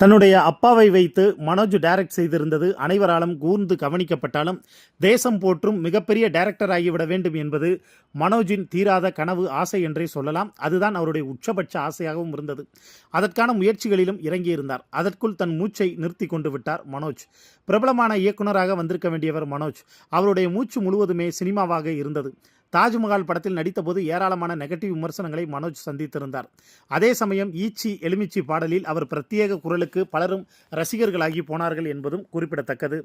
தன்னுடைய அப்பாவை வைத்து மனோஜ் டைரக்ட் செய்திருந்தது. அனைவராலும் கூர்ந்து கவனிக்கப்பட்டாலும் தேசம் போற்றும் மிகப்பெரிய டைரக்டர் ஆகிவிட வேண்டும் என்பது மனோஜின் தீராத கனவு ஆசை என்றே சொல்லலாம். அதுதான் அவருடைய உச்சபட்ச ஆசையாகவும் இருந்தது. அதற்கான முயற்சிகளிலும் இறங்கியிருந்தார். அதற்குள் தன் மூச்சை நிறுத்தி கொண்டு விட்டார் மனோஜ். பிரபலமான இயக்குனராக வந்திருக்க வேண்டியவர் மனோஜ். அவருடைய மூச்சு முழுவதுமே சினிமாவாக இருந்தது. தாஜ்மஹால் படத்தில் நடித்தபோது ஏராளமான நெகட்டிவ் விமர்சனங்களை மனோஜ் சந்தித்திருந்தார். அதே சமயம் ஈச்சி எலுமிச்சி பாடலில் அவர் பிரத்யேக குரலுக்கு பலரும் ரசிகர்களாகி போனார்கள் என்பதும் குறிப்பிடத்தக்கது.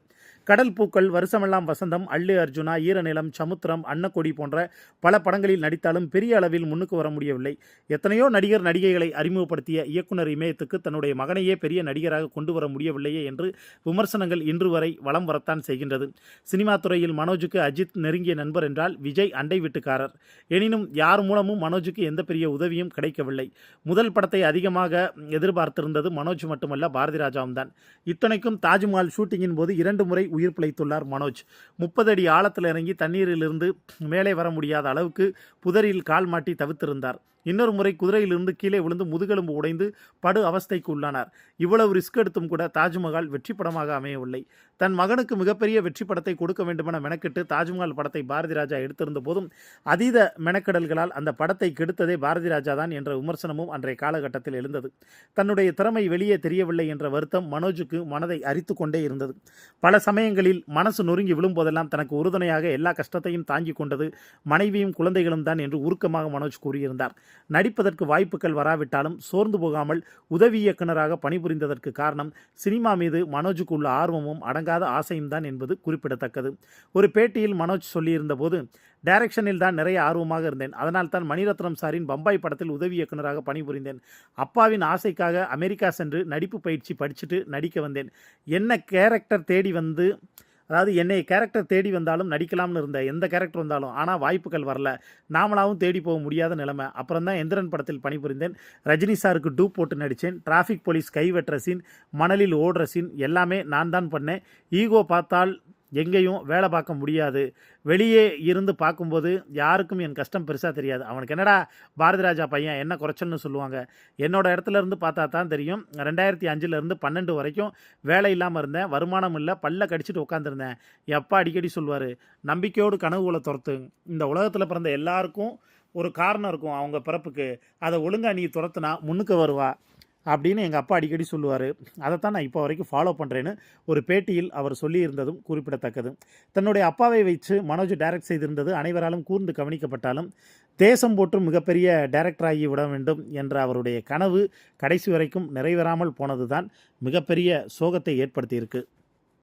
கடல் பூக்கள் வருஷமெல்லாம் வசந்தம் அள்ளு அர்ஜுனா ஈரநிலம் சமுத்திரம் அன்னக்கொடி போன்ற பல படங்களில் நடித்தாலும் பெரிய அளவில் முன்னுக்கு வர முடியவில்லை. எத்தனையோ நடிகர் நடிகைகளை அறிமுகப்படுத்திய இயக்குனர் இமயத்துக்கு தன்னுடைய மகனையே பெரிய நடிகராக கொண்டு வர முடியவில்லையே என்று விமர்சனங்கள் இன்று வரை வலம் வரத்தான் செய்கின்றது. சினிமா துறையில் மனோஜுக்கு அஜித் நெருங்கிய நண்பர் என்றால் விஜய் அண்டை வீட்டுக்காரர். எனினும் யார் மூலமும் மனோஜுக்கு எந்த பெரிய உதவியும் கிடைக்கவில்லை. முதல் படத்தை அதிகமாக எதிர்பார்த்திருந்தது மனோஜ் மட்டுமல்ல பாரதி ராஜாவும் தான். இத்தனைக்கும் தாஜ்மஹால் ஷூட்டிங்கின் போது இரண்டு முறை உயிர் பிழைத்துள்ளார் மனோஜ். முப்பது அடி ஆழத்தில் இறங்கி தண்ணீரிலிருந்து மேலே வர முடியாத அளவுக்கு புதரில் கால் மாட்டி தவித்திருந்தார். இன்னொரு முறை குதிரையிலிருந்து கீழே விழுந்து முதுகெலும்பு உடைந்து படு அவஸ்தைக்கு உள்ளானார் இவ்வளவு ரிஸ்க் எடுத்தும் கூட தாஜ்மஹால் வெற்றி படமாக அமையவில்லை. தன் மகனுக்கு மிகப்பெரிய வெற்றி படத்தை கொடுக்க வேண்டுமென மெனக்கிட்டு தாஜ்மஹால் படத்தை பாரதி ராஜா எடுத்திருந்த போதும் அதீத மெனக்கடல்களால் அந்த படத்தை கெடுத்ததே பாரதி ராஜா தான் என்ற விமர்சனமும் அன்றைய காலகட்டத்தில் எழுந்தது. தன்னுடைய திறமை வெளியே தெரியவில்லை என்ற வருத்தம் மனோஜுக்கு மனதை அரித்து கொண்டே இருந்தது. பல சமயங்களில் மனசு நொறுங்கி விழும்போதெல்லாம் தனக்கு உறுதுணையாக எல்லா கஷ்டத்தையும் தாங்கிக் கொண்டது மனைவியும் குழந்தைகளும் தான் என்று உருக்கமாக மனோஜ் கூறியிருந்தார். நடிப்பதற்கு வாய்ப்புகள் வராவிட்டாலும் சோர்ந்து போகாமல் உதவி இயக்குனராக பணிபுரிந்ததற்கு காரணம் சினிமா மீது மனோஜுக்கு உள்ள ஆர்வமும் அடங்காத ஆசையும் தான் என்பது குறிப்பிடத்தக்கது. ஒரு பேட்டியில் மனோஜ் சொல்லியிருந்த போது டைரக்ஷனில் தான் நிறைய ஆர்வமாக இருந்தேன். அதனால் தான் மணிரத்னம் சாரின் பம்பாய் படத்தில் உதவி இயக்குனராக பணிபுரிந்தேன். அப்பாவின் ஆசைக்காக அமெரிக்கா சென்று நடிப்பு பயிற்சி படிச்சுட்டு நடிக்க வந்தேன். என்ன கேரக்டர் தேடி வந்து அதாவது என்னை கேரக்டர் தேடி வந்தாலும் நடிக்கலாம்னு இருந்தேன் எந்த கேரக்டர் வந்தாலும் ஆனால் வாய்ப்புகள் வரல. நாமளாவும் தேடி போக முடியாத நிலைமை. அப்புறம் தான் எந்திரன் படத்தில் பணிபுரிந்தேன். ரஜினி சாருக்கு டூப் போட்டு நடித்தேன். டிராஃபிக் போலீஸ் கைவெட்டுற சீன் மணலில் ஓடுற சீன் எல்லாமே நான் தான் பண்ணேன். ஈகோ பார்த்தால் எங்கேயும் வேலை பார்க்க முடியாது. வெளியே இருந்து பார்க்கும்போது யாருக்கும் என் கஷ்டம் பெருசாக தெரியாது. அவனுக்கு என்னடா பாரதி ராஜா பையன் என்ன குறைச்சல்னு சொல்லுவாங்க. என்னோடய இடத்துல இருந்து பார்த்தா தான் தெரியும். ரெண்டாயிரத்தி அஞ்சுலேருந்து பன்னெண்டு வரைக்கும் வேலை இல்லாமல் இருந்தேன். வருமானம் இல்லை. பல்ல கடிச்சிட்டு உட்காந்துருந்தேன் எப்பா அடிக்கடி சொல்லுவார் நம்பிக்கையோடு கனவுகளை துரத்து. இந்த உலகத்தில் பிறந்த எல்லாருக்கும் ஒரு காரணம் இருக்கும் அவங்க பிறப்புக்கு. அதை ஒழுங்காக நீ துரத்துனா முன்னுக்கு வருவா. அப்படின்னு எங்கள் அப்பா அடிக்கடி சொல்லுவார். அதைத்தான் நான் இப்போ வரைக்கும் ஃபாலோ பண்ணுறேன்னு ஒரு பேட்டியில் அவர் சொல்லியிருந்ததும் குறிப்பிடத்தக்கது. தன்னுடைய அப்பாவை வைத்து மனோஜ் டைரக்ட் செய்திருந்தது அனைவராலும் கூர்ந்து கவனிக்கப்பட்டாலும் தேசம் போற்றும் மிகப்பெரிய டைரக்டராகி விட வேண்டும் என்ற அவருடைய கனவு கடைசி வரைக்கும் நிறைவேறாமல் போனது தான் மிகப்பெரிய சோகத்தை ஏற்படுத்தியிருக்கு.